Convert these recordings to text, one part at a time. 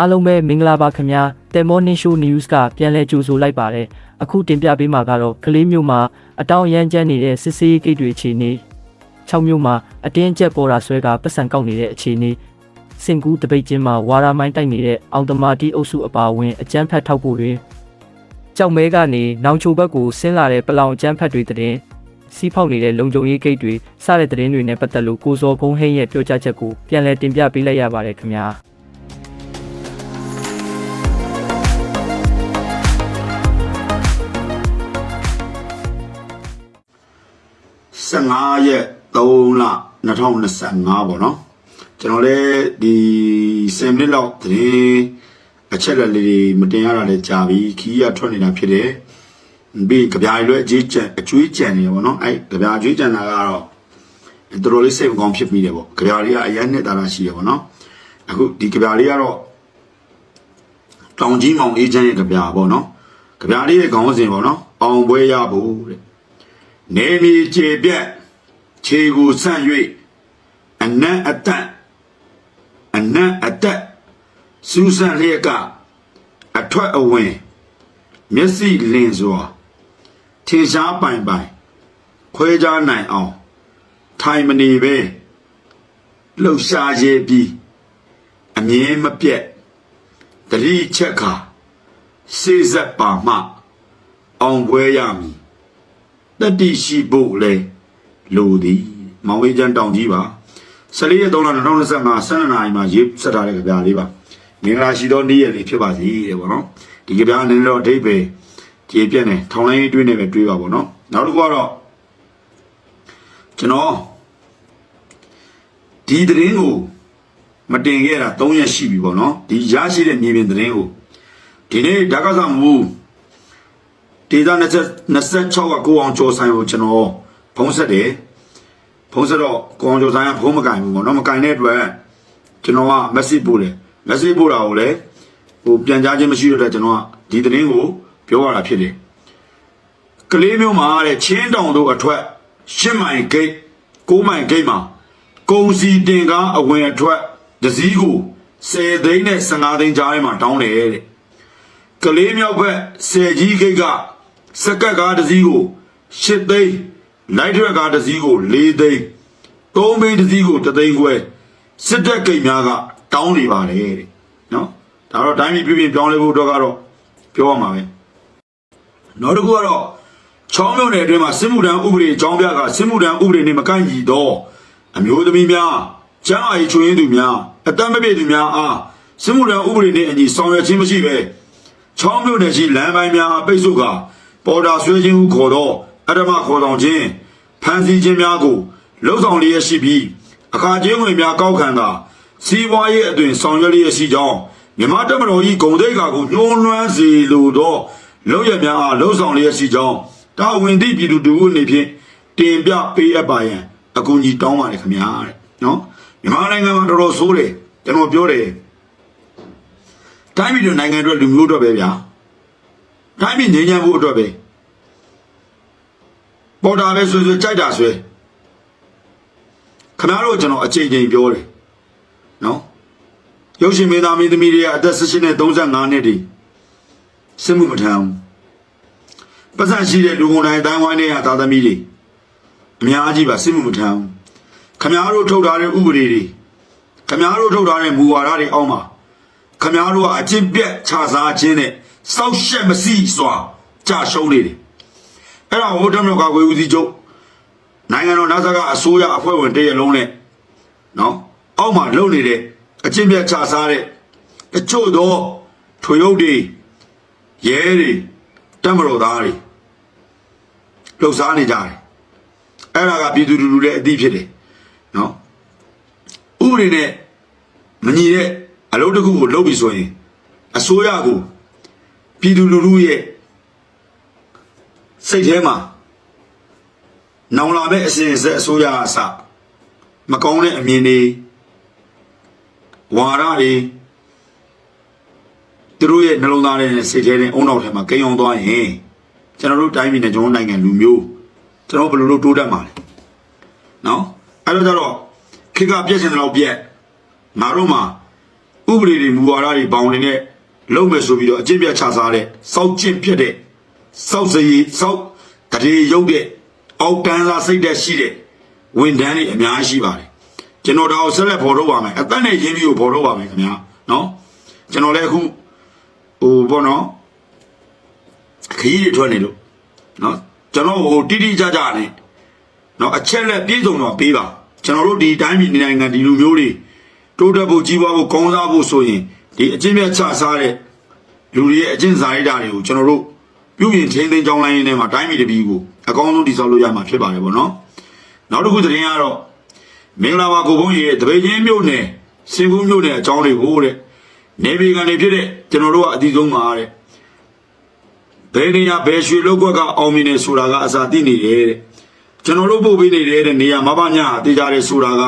အားလုံးပဲမင်္ဂလာပါခင်ဗျာတယ်မော်နင်းရှိုး news ကပြန်လဲကြိုဆိုလိုက်ပါတယ်အခုတင်ပြပေးမှာကတော့ကလေးမျိုးမှာအတောင်ရမ်းကျန်းနေတဲ့စစ်စေးကိတ်တွေအခြေအနေ6မျိုးမှာအတင်းကျပ်ပေါ်တာဆွဲကပတ်စံကောက်နေတဲ့အခြေအနေစင်ကူးတပိတ်ချင်းမှာဝါရာမိုင်းတိုက်နေတဲ့အောင်တမာတီအုပ်စုအပါအဝင်အကြမ်းဖက်ထောက်ပို့တွေကြောက်မဲကနေနောင်ချိုဘက်ကိုဆင်းလာတဲ့ပလောင်အကြမ်းဖက်တွေတဲ့စီးဖောက်နေတဲ့လုံခြုံရေးဂိတ်တွေစတဲ့သတင်းတွေနဲ့ပတ်သက်လို့ကိုစောဖုံးဟင်းရဲ့ပြောကြားချက်ကိုပြန်လည်တင်ပြပေးလိုက်ရပါတယ်ခင်ဗျာ 15ရက်3လ2025ပေါ့နော်ကျွန်တော်လည်းဒီ10မိနစ်လောက်သတိအချက်လက်လေးတွေမတင်ရတာလည်းကြာပြီခီးရထွက်နေတာဖြစ်တယ်ပြီးကြပြားရွယ်အကြီးကျန်အကျွေးကျန်နေတယ်ပေါ့နော်အဲ့ကြပြားအကျွေးကျန်တာကတော့တော်တော်လေးစိတ်မကောင်းဖြစ်မိတယ်ပေါ့ကြပြားလေးကအရင်နှစ်တာတာရှိတယ်ပေါ့နော်အခုဒီကြပြားလေးကတော့တောင်ကြီးမောင်အေးချမ်းရဲ့ကြပြားပေါ့နော်ကြပြားလေးရဲ့ခေါင်းစဉ်ပေါ့နော်အောင်ပွဲရဖို့တဲ့ နေမီခြေပြက်ခြေကိုဆန့်၍အနံ့အတတ်အနံ့အတက်စူးစမ်းလျက်ကအထွက်အဝင်မျက်စိလင်စွာထင်ရှားပိုင်ပိုင်ခွဲခြားနိုင်အောင်ထိုင်မနေပဲလှုပ်ရှားရေးပြီးအမြင်မပြတ်တတိချက်ခါစေစက်ပါမှအောင်ပွဲရမည် တတိရှိဖို့လေလိုသည်မောင်ဝေးချမ်းတောင်ကြီးပါ14ရက်3လ2025ဆန္ဒနာရီမှာရေးဆက်ထားတဲ့ကြပြလေးပါမင်္ဂလာရှိသောနေ့ရက်လေးဖြစ်ပါစေတဲ့ပေါ့နော်ဒီကြပြနည်းတော့အဓိပ္ပာယ်ကျေပြည့်နေထောင်လိုင်းတွေးနေပဲတွေးပါပေါ့နော်နောက်တစ်ခုကတော့ကျွန်တော်ဒီသတင်းကိုမတင်ခဲ့တာ3ရက်ရှိပြီပေါ့နော်ဒီရရှိတဲ့မြေပြင်သတင်းကိုဒီနေ့ဓာတ်ကစားမှု ဒေတာ26ကကိုအောင်ကျော်ဆိုင်ကိုကျွန်တော်ဖုံးဆက်တယ်ဖုံးဆက်တော့ကိုအောင်ကျော်ဆိုင်ကဖုံးမကင်ဘူးပေါ့နော်မကင်တဲ့အတွက်ကျွန်တော်က message ပို့တယ် message ပို့တာကိုလည်းဟိုပြန်ကြားခြင်းမရှိတော့တဲ့ကျွန်တော်ကဒီသတင်းကိုပြောရတာဖြစ်တယ်ကလေးမျိုးမှာတဲ့ချင်းတောင်တို့အထွက်ရှစ်မိုင်ဂိတ်9မိုင်ဂိတ်မှာကုံစီတင်ကားအဝင်အထွက်ဒစည်းကို10သိန်းနဲ့15သိန်းကြားထဲမှာတောင်းတယ်တဲ့ကလေးမြောက်ဘက်ဆယ်ကြီးဂိတ်က စကတ်ကားတစ်စီးကို8သိန်းလိုက်ထွက်ကားတစ်စီးကို4သိန်းသုံးဘိန်းတစ်စီးကို3သိန်းခွဲစစ်တပ်ဂိတ်များကတောင်းနေပါတယ်တဲ့နော်ဒါတော့တိုင်းပြည်ပြည်ပြည်ပြောင်းလဲဖို့အတွက်ကတော့ပြောရမှာပဲနောက်တစ်ခုကတော့ချောင်းမြုံနယ်အတွင်းမှာစစ်မှုထမ်းဥပဒေအကြောင်းပြကစစ်မှုထမ်းဥပဒေနဲ့မကိုက်ညီတော့အမျိုးသမီးများကျန်းမာရေးချွေးရင်းသူများအတမ်းမပြည့်သူများအားစစ်မှုထမ်းဥပဒေနဲ့အညီဆောင်ရွက်ခြင်းမရှိဘဲချောင်းမြို့နယ်ရှိလမ်းပိုင်းများပိတ်ဆို့က ပေါ်တာဆွဲခြင်းဟုခေါ်သောအဓမ္မခေါ်ဆောင်ခြင်းဖန်ဆီးခြင်းများကိုလှုပ်ဆောင်လျက်ရှိပြီးအခါကျင်းဝင်များကောက်ခံတာစီးပွားရေးအသွင်ဆောင်ရွက်လျက်ရှိကြောင်းမြမတက်မတော်ကြီးဂုံတိတ်ကာကိုညှိုးနွမ်းစေလိုသောလုံရများအားလှုပ်ဆောင်လျက်ရှိကြောင်းတာဝန်သည့်ပြည်သူတို့အနေဖြင့်တင်ပြပေးအပ်ပါရန်အကူအညီတောင်းပါတယ်ခင်ဗျာတဲ့နော်မြန်မာနိုင်ငံမှာတော်တော်ဆိုးတယ်ကျွန်တော်ပြောတယ်တိုင်းပြည်တို့နိုင်ငံအတွက်လူမျိုးအတွက်ပဲဗျာ တိုင်းပြည်ငြိမ်းချမ်းဖို့အတွက်ပဲပေါ်တာပဲဆွေဆွေကြိုက်တာဆွေခင်ဗျားတို့ကျွန်တော်အချိန်ချင်းပြောတယ်နော်ရုပ်ရှင်မင်းသားမင်းသမီးတွေကအသက်16နဲ့35နှစ်တည်းစစ်မှုမထမ်းဘူးပတ်စံရှိတဲ့လူကုန်တိုင်းတိုင်းဝိုင်းတွေကသာသမီတွေအများကြီးပါစစ်မှုမထမ်းဘူးခင်ဗျားတို့ထုတ်ထားတဲ့ဥပဒေတွေခင်ဗျားတို့ထုတ်ထားတဲ့မူဝါဒတွေအောက်မှာခမားတို့ကအကျင့်ပြက်ခြာစားခြင်းနဲ့ စောက်ရှက်မစီစွာကြာရှုံးနေတယ်အဲ့ဒါဟိုတမတော်ကဝေဦးစီးချုပ်နိုင်ငံတော်နာဇကအစိုးရအဖွဲ့ဝင်တရလုံးနဲ့နော်အောက်မှာလုံနေတဲ့အကျင့်ပြက်ခြာစားတဲ့တချို့သောထွေရုပ်တွေရဲတွေတမတော်သားတွေလှုပ်ရှားနေကြတယ်အဲ့ဒါကပြည်သူလူထုရဲ့အသည့်ဖြစ်တယ်နော်ဥပဒေနဲ့မညီတဲ့အလုပ်တစ်ခုကိုလုပ်ပြီဆိုရင်အစိုးရကို ပြည်သူလူထုရဲ့စိတ်ထဲမှာနောင်လာမဲ့အစဉ်အဆက်အစိုးရအစမကောင်းတဲ့အမြင်တွေဝါဒတွေသူတို့ရဲ့နှလုံးသားထဲနဲ့စိတ်ထဲနဲ့အုံနောက်ထဲမှာကိန်းအောင်သွားရင်ကျွန်တော်တို့တိုင်းပြည်နဲ့ကျွန်တော်နိုင်ငံလူမျိုးကျွန်တော်ဘယ်လိုလုပ်တိုးတက်မှာလဲနော်အဲ့တော့ကျတော့ခေတ်ကပြည့်စင်တဲ့လောက်ပြည့်ငါတို့မှာဥပဒေတွေမူဝါဒတွေပေါင်းနေတဲ့ လုံးမယ်ဆိုပြီးတော့အကျင့်ပြတ်ချစားတဲ့စောက်ကျင့်ဖြစ်တဲ့စောက်စရီစောက်တရေရုပ်တဲ့အောက်တန်းစားစိတ်သက်ရှိတဲ့ဝန်ထမ်းတွေအများကြီးရှိပါတယ်ကျွန်တော်တော့ဆက်လက်ဖော်ထုတ်ပါမယ်အသက်နဲ့ရင်းပြီးကိုဖော်ထုတ်ပါမယ်ခင်ဗျာနော်ကျွန်တော်လည်းအခုဟိုဘောနော်ခရီးတွေထွက်နေလို့နော်ကျွန်တော်ဟိုတိတိကျကျနဲ့နော်အချက်လက်ပြည့်စုံတော့ပေးပါကျွန်တော်တို့ဒီတိုင်းပြည်နိုင်ငံဒီလူမျိုးတွေတိုးတက်ဖို့ကြီးပွားဖို့ကောင်းစားဖို့ဆိုရင် ဒီအချင်းမြတ်ချစားတဲ့လူတွေရဲ့အချင်းစာရိတ္တတွေကိုကျွန်တော်တို့ပြုပြင်ထိန်းသိမ်းကြောင်းလိုင်းရင်းထဲမှာတိုင်းပြည်တစ်ပြည်ကိုအကောင်းဆုံးတည်ဆောက်လို့ရမှာဖြစ်ပါတယ်ဗောနော်နောက်တစ်ခုသတင်းကတော့မင်္ဂလာပါကိုဘုန်းကြီးရဲ့တပည့်ချင်းမြို့နယ်စင်ကူးမြို့နယ်အကြောင်းတွေကိုတဲ့နေပြည်တော်နေဖြစ်တဲ့ကျွန်တော်တို့ကအတီးဆုံးမှာတဲ့ဘယ်နေရာဘယ်ရွှေလောက်ကွက်ကအောင်မြင်နေဆိုတာကအစာသိနေတယ်တဲ့ကျွန်တော်တို့ပို့ပေးနေတဲ့တဲ့နေရာမပညာတေးကြတယ်ဆိုတာက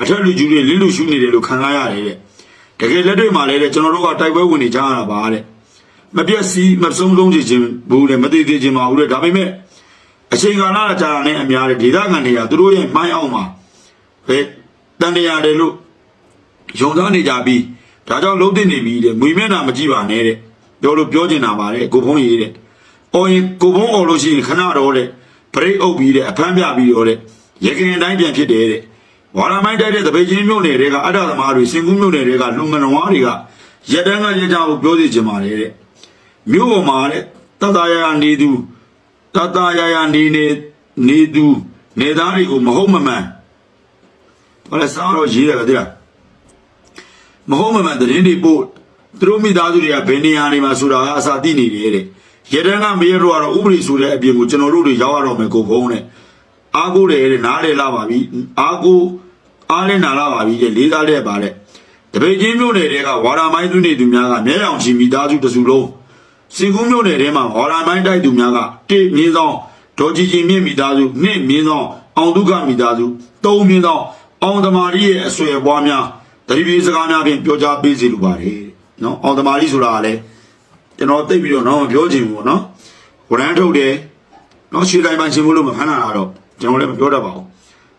အထက်လူကြီးတွေလင်းလူရှုနေတယ်လို့ခံစားရတယ်တဲ့ တကယ်လက်တွေ့မှာလည်းတဲ့ကျွန်တော်တို့ကတိုက်ပွဲဝင်နေကြရတာပါတဲ့မပြည့်စည်မဆုံးဆုံးချင်ဘူးတဲ့မတည်တည်ချင်ပါဘူးတဲ့ဒါပေမဲ့အချိန်ကာလကြာတာနဲ့အများတဲ့ဒေသခံတွေကသူတို့ရဲ့မိုင်းအောင်မှာပဲတန်တရားတယ်လို့ယုံသားနေကြပြီးဒါကြောင့်လုံးတင်နေပြီတဲ့မွေမျက်နှာမကြည့်ပါနဲ့တဲ့ပြောလို့ပြောချင်တာပါတဲ့ကိုဖုံးကြီးတဲ့။အော်ရင်ကိုဖုံးအော်လို့ရှိရင်ခဏတော့တဲ့ဘရိတ်အုပ်ပြီးတဲ့အဖမ်းပြပြီးတော့တဲ့ရခင်အတိုင်းပြန်ဖြစ်တယ်တဲ့။ ဝါရမိုင်းတိုက်တဲ့တပိတ်ချင်းမြို့နယ်တွေကအတ္တသမားတွေစင်ကူးမြို့နယ်တွေကလူငနဝါတွေကရက်တန်းကရကြဖို့ပြောစီချင်ပါတယ်တဲ့။မြို့ပေါ်မှာတဲ့တတရာနေသူတတရာရာနေနေနေသူနေသားတွေကိုမဟုတ်မမှန်ဘာလဲစားတော့ရေးတယ်ကတည်းကမဟုတ်မမှန်သတင်းတွေပို့သူတို့မိသားစုတွေကဘယ်နေရာနေမှာဆိုတာကအစာသိနေတယ်တဲ့ရတန်းကမရတော့ကတော့ဥပဒေဆိုတဲ့အပြင်ကိုကျွန်တော်တို့တွေရောက်ရတော့မယ်ကိုဖုံးတဲ့အားကိုးတယ်တဲ့နားလေလာပါပြီအားကိုး အားလည်းနာလာပါပြီတဲ့လေးစားတဲ့ပါတဲ့တပိတ်ချင်းမြို့နယ်တွေကဝါရာမိုင်းသွင်းနေသူများကမြဲအောင်ချီမိသားစုတစုလုံးစင်ကူးမြို့နယ်ထဲမှာဝါရာမိုင်းတိုက်သူများကတိမြင်းဆောင်ဒေါ်ကြီးကြီးမြင့်မိသားစုနှစ်မြင်းဆောင်အောင်ဒုက္ခမိသားစုသုံးမြင်းဆောင်အောင်သမာရီရဲ့အဆွေအပွားများတတိပိစကားများဖြင့်ပြောကြားပေးစီလိုပါတယ်နော်အောင်သမာရီဆိုတာကလည်းကျွန်တော်သိပြီးတော့တော့မပြောချင်ဘူးပေါ့နော်ဝရမ်းထုတ်တယ်နော်ခြေတိုင်းပန်းရှင်ဖို့လို့မဖမ်းတာတော့ကျွန်တော်လည်းမပြောတတ်ပါဘူး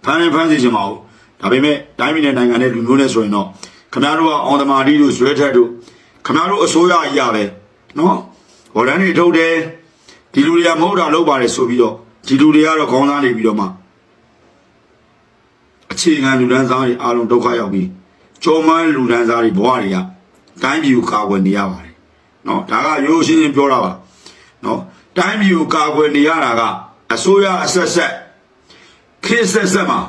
ဖမ်းရင်ဖမ်းစီချင်ပါဘူး ဒါပေမဲ့တိုင်းပြည်နဲ့နိုင်ငံနဲ့လူမျိုးနဲ့ဆိုရင်တော့ခင်ဗျားတို့ကအောင်သမာရီတို့ဇွဲထက်တို့ခင်ဗျားတို့အစိုးရကြီးရပဲနော်ဝရမ်းတွေထုတ်တယ်ဒီလူတွေကမဟုတ်တာလုပ်ပါတယ်ဆိုပြီးတော့ဒီလူတွေကတော့ခေါင်းသားနေပြီးတော့မှအခြေခံလူဒန်းစားတွေအားလုံးဒုက္ခရောက်ပြီးကြောမန်းလူဒန်းစားတွေဘဝတွေကတိုင်းပြည်ကိုကာကွယ်နေရပါတယ်။နော်ဒါကရိုးရှင်းရှင်းပြောတာပါ။နော်တိုင်းပြည်ကိုကာကွယ်နေရတာကအစိုးရအဆက်ဆက်ခေတ်ဆက်ဆက်မှာ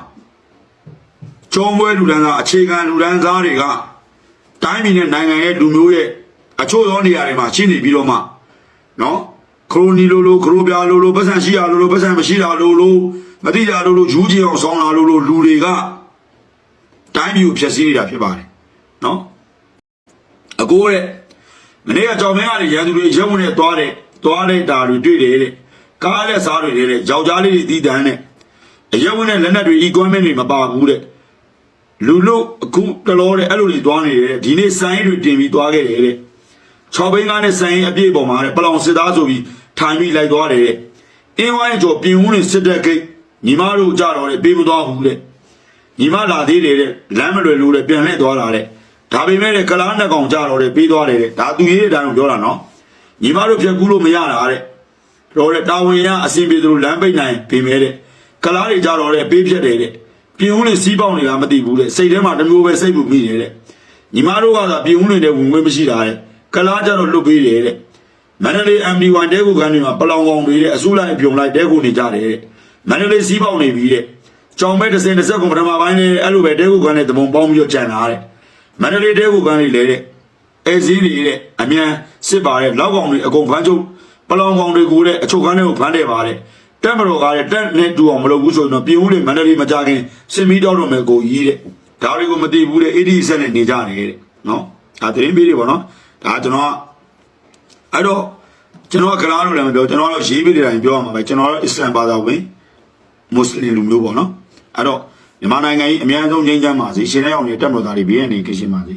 ကြောမွဲလူဒန်းစားအခြေခံလူဒန်းစားတွေကတိုင်းပြည်နဲ့နိုင်ငံရဲ့လူမျိုးရဲ့အချို့သောနေရာတွေမှာရှိနေပြီးတော့မှနော်ခရိုနီလိုလိုခရိုပြာလိုလိုပတ်စံရှိရလိုလိုပတ်စံမရှိတာလိုလိုမတိတာလိုလိုယူချင်အောင်ဆောင်းလာလိုလိုလူတွေကတိုင်းပြည်ကိုဖျက်ဆီးနေတာဖြစ်ပါတယ်နော်အကိုတဲ့မနေ့ကကြောင်မင်းကနေရန်သူတွေရုံးနဲ့သွားတယ်သွားတဲ့တာတွေတွေ့တယ်တဲ့ကားလက်စားတွေတဲ့ယောက်ျားလေးတွေတီးတန်းတဲ့အရုံးနဲ့လက်နက်တွေ equipment တွေမပါဘူးတဲ့ လူလို့အခုတလောတဲ့အဲ့လိုတွေသွားနေတယ်ဒီနေ့စိုင်းတွေတင်ပြီးသွားခဲ့တယ်တဲ့6ဘိန်းကားနဲ့စိုင်းအပြည့်ပေါ်မှာတဲ့ပလောင်စစ်သားဆိုပြီးထိုင်ပြီးလိုက်သွားတယ်တဲ့အင်းဝိုင်းကျော်ပြင်ဦးနေစစ်တဲ့ကိတ်ညီမတို့ကြတော့တဲ့ပေးမသွားဘူးတဲ့ညီမလာသေးတယ်တဲ့လမ်းမလွယ်လို့တဲ့ပြန်လှည့်သွားတာတဲ့ဒါပေမဲ့တဲ့ကလားနှစ်ကောင်ကြတော့တဲ့ပေးသွားတယ်တဲ့ဒါသူရေးတဲ့အတိုင်းပြောတာနော်ညီမတို့ဖြတ်ကူးလို့မရတာတဲ့တော့တဲ့တာဝန်ရအစီအပြေသူတို့လမ်းပိတ်နိုင်ပြင်မဲတဲ့ကလားတွေကြတော့တဲ့ပေးဖြတ်တယ်တဲ့ ပြင်ဦးနေစီးပေါက်နေတာမသိဘူးတဲ့စိတ်ထဲမှာတမျိုးပဲစိတ်ပူမိတယ်တဲ့ညီမတို့ကသာပြင်ဦးနေတဲ့ဝင်ဝင်မရှိတာတဲ့ကလားကြတော့လွတ်ပေးတယ်တဲ့မန္တလေး MD1 တဲကိုခန်းတွေမှာပလောင်ကောင်တွေတဲ့အစုလိုက်ပြုံလိုက်တဲကိုနေကြတယ်တဲ့မန္တလေးစီးပေါက်နေပြီတဲ့ကြောင်မဲတစ်စင်တစ်ဆက်ကိုပထမပိုင်းနဲ့အဲ့လိုပဲတဲကိုခန်းနဲ့တမုံပေါင်းပြီးတော့ကြံလာတဲ့မန္တလေးတဲကိုခန်းတွေလေတဲ့အဲစည်းတွေတဲ့အမြန်စစ်ပါတဲ့လောက်ကောင်တွေအကုန်ဖမ်းချုပ်ပလောင်ကောင်တွေကိုတဲ့အချုပ်ခန်းတွေကိုဖမ်းတယ်ပါတဲ့ တက်မတော်ကားတဲ့တက်နဲ့တူအောင်မလုပ်ဘူးဆိုရင်တော့ပြည်ဦးတွေမန္တလေးမကြခင်စင်မီတော့တော့မယ်ကိုကြီးတဲ့ဒါတွေကိုမသိဘူးတဲ့80ဆက်နဲ့နေကြတယ်တဲ့နော်ဒါသတင်းပေးတွေပေါ့နော်ဒါကျွန်တော်ကအဲ့တော့ကျွန်တော်ကကလားလို့လည်းမပြောကျွန်တော်ကတော့ရေးပေးတဲ့တိုင်းပြောရမှာပဲကျွန်တော်ကတော့အစ္စလမ်ဘာသာဝင်မွတ်စလင်လူမျိုးပေါ့နော်အဲ့တော့မြန်မာနိုင်ငံကြီးအများဆုံးငြိမ်းချမ်းပါစေရှင်တဲ့အောင်နေတက်မတော်သားတွေဘေးကနေကင်းရှင်းပါစေ